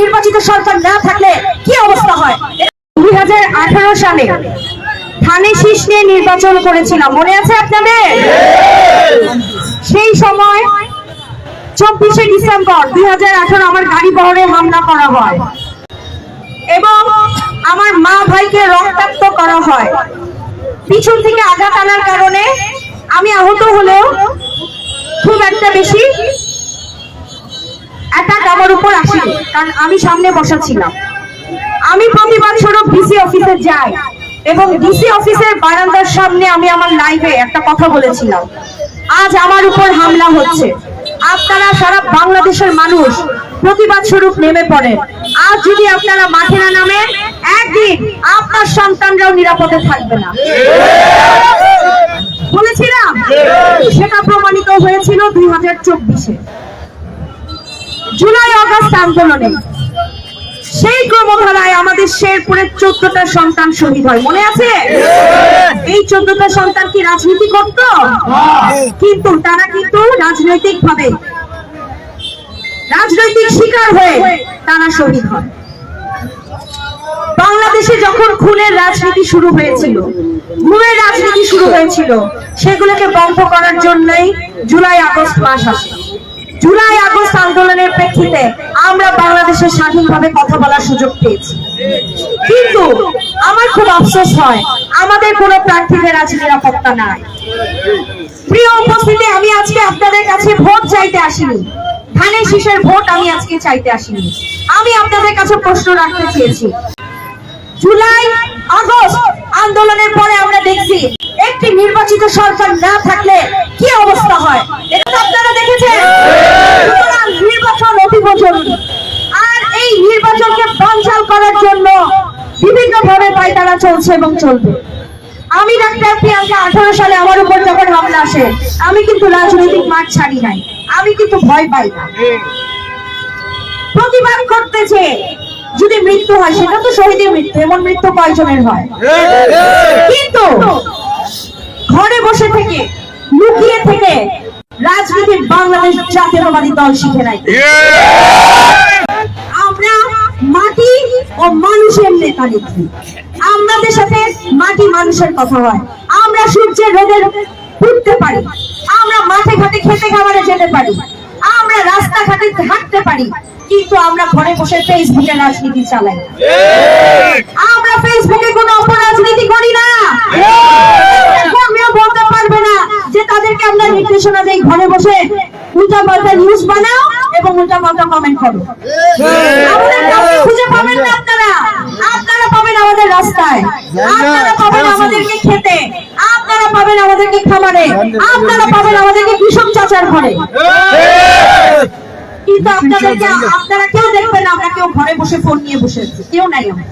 নির্বাচিত সরকার না থাকলে কি অবস্থা হয়? দুই সালে ধানে শীষ নিয়ে নির্বাচন করেছিলাম। মনে আছে আপনাদের? সেই সময় চব্বিশে ডিসেম্বর দু হাজার আঠারো আমার গাড়ি বহরে হামলা করা হয়। এবং আমার মা ভাইকে রক্তাক্ত করা হয়। পিছন থেকে আঘাত আনার কারণে আমি আহত হলেও খুব একটা বেশি অ্যাটাক আমার আসেনি কারণ আমি সামনে বসা ছিলাম। আমি প্রতিবাদ স্বরূপ ডিসি অফিসে যাই এবং ডিসি অফিসের বারান্দার সামনে আমি আমার লাইভে একটা কথা বলেছিলাম। আজ আমার উপর হামলা হচ্ছে। আপনারা সারা বাংলাদেশের মানুষ প্রতিবাদ স্বরূপ নেমে পড়েন আজ যদি আপনারা মাঠে না নামেন একদিন আপনার সন্তানরাও নিরাপদে থাকবে না। বলেছিলাম? সেটা প্রমাণিত হয়েছিল দুই হাজার চব্বিশে। জুলাই অগস্ট আন্দোলনে। সেই ক্রমধারায় আমাদের শেরপুরের চোদ্দটা সন্তান শহীদ হয়। মনে আছে? এই চোদ্দটা সন্তান কি রাজনীতি করত কিন্তু তারা কিন্তু রাজনৈতিক ভাবে রাজনৈতিক শিকার হয়ে তারা শহীদ হয়। বাংলাদেশে যখন খুনের রাজনীতি শুরু হয়েছিল খুনের রাজনীতি শুরু হয়েছিল সেগুলোকে বন্ধ করার জন্যই জুলাই আগস্ট মাস আসে। জুলাই আগস্ট আন্দোলনের প্রেক্ষিতে আমরা বাংলাদেশে স্বাধীনভাবে কথা বলার সুযোগ পেয়েছি। কিন্তু আমার খুব আফসোস হয়, আমাদের কোনো প্রার্থীদের আজ নিরাপত্তা নাই। প্রিয় উপস্থিতি, আমি আজকে আপনাদের কাছে ভোট চাইতে আসিনি। ধানের শীষের ভোট আমি আজকে চাইতে আসিনি। আমি আপনাদের কাছে প্রশ্ন রাখতে চেয়েছি। জুলাই আগস্ট আন্দোলনের পরে আমরা দেখছি, একটি নির্বাচিত সরকার না থাকলে কি অবস্থা হয়? এটা আপনারা দেখেছেন। চলছে এবং চলবে। আমি ডাক্তার প্রিয়াঙ্কা আঠারো সালে আমার উপর যখন হামলা আসে, আমি কিন্তু রাজনৈতিক মাঠ ছাড়ি নাই। আমি কিন্তু ভয় পাই না। প্রতিবাদ করতেছে, যদি মৃত্যু হয়, সেটা তো শহীদের মৃত্যু, এমন মৃত্যু কয়জনের হয়? কিন্তু ঘরে বসে থেকে, লুকিয়ে থেকে রাজনীতি বাংলাদেশ জাতীয়তাবাদী দল শিখে নাই। আমরা মাটি ও মানুষের নেতা নেত্রী। আমাদের সাথে মাটি মানুষের কথা হয়। আমরা সূর্যের রোদের উঠতে পারি। আমরা মাঠে ঘাটে খেতে খাবারে যেতে পারি। আমরা রাস্তাঘাটে হাঁটতে পারি। কিন্তু আমরা ঘরে বসে ফেসবুকে রাজনীতি চালাই। আমরা ফেসবুকে কোনো অপরাজনীতি করি না। বলতে পারবে না যে তাদেরকে আমরা নির্দেশনা দেই ঘরে বসে। উল্টা পাল্টা নিউজ বানাও এবং উল্টা পাল্টা কমেন্ট করো আমাদের কাউকে খুঁজে পাবেন না আপনারা আপনারা পাবেন আমাদের রাস্তায়। আপনারা পাবেন আমাদেরকে খেতে। আপনারা পাবেন আমাদেরকে খাবারে আপনারা পাবেন আমাদেরকে কৃষক চাচার ঘরে। কিন্তু আপনাদেরকে আপনারা কেউ দেখবেন আমরা কেউ ঘরে বসে ফোন নিয়ে বসে আছি। কেউ নাই আমরা